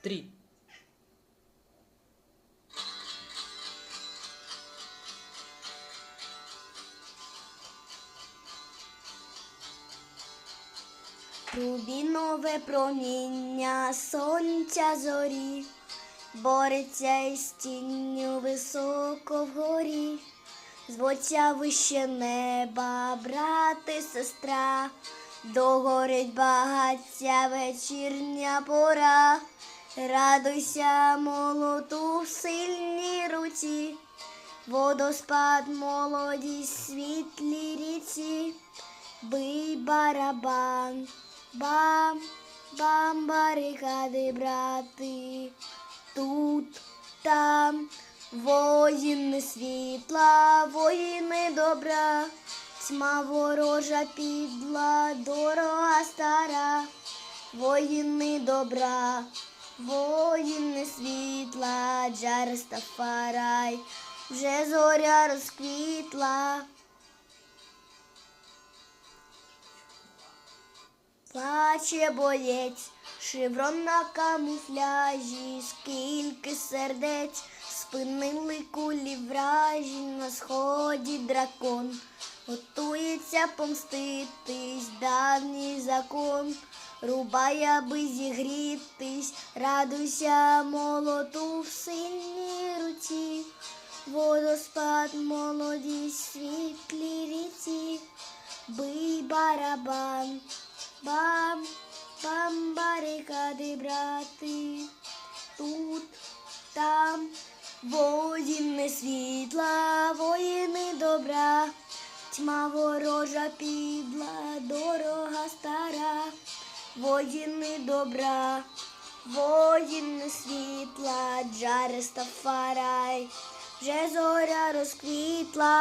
три. Рубінове проміння сонця зорі, бореться із тінню високо вгорі, звоться вище неба, брат і сестра, догорить багаття вечірня пора, радуйся молоту в сильній руці, водоспад молодість світлі ріці. Бий барабан, бам, бам, барикади, брати, тут, там, воїни світла, воїни добра, тьма ворожа підла, дорога стара, воїни добра, воїни світла, Джарестафарай, вже зоря розквітла. Плаче боєць, шеврон на камуфляжі, скільки сердець спинили кулі вражі на сході дракон, готується помститись давній закон, рубай, аби зігрітись, радуйся молоту в сильній руці, водоспад молодість світлі ріці, бий барабан. Бам, бам, барикади, брати, тут, там, воїни світла, воїни добра, тьма ворожа підла, дорога воїни добра, воїни світла, Джарестафарай, вже зоря розквітла.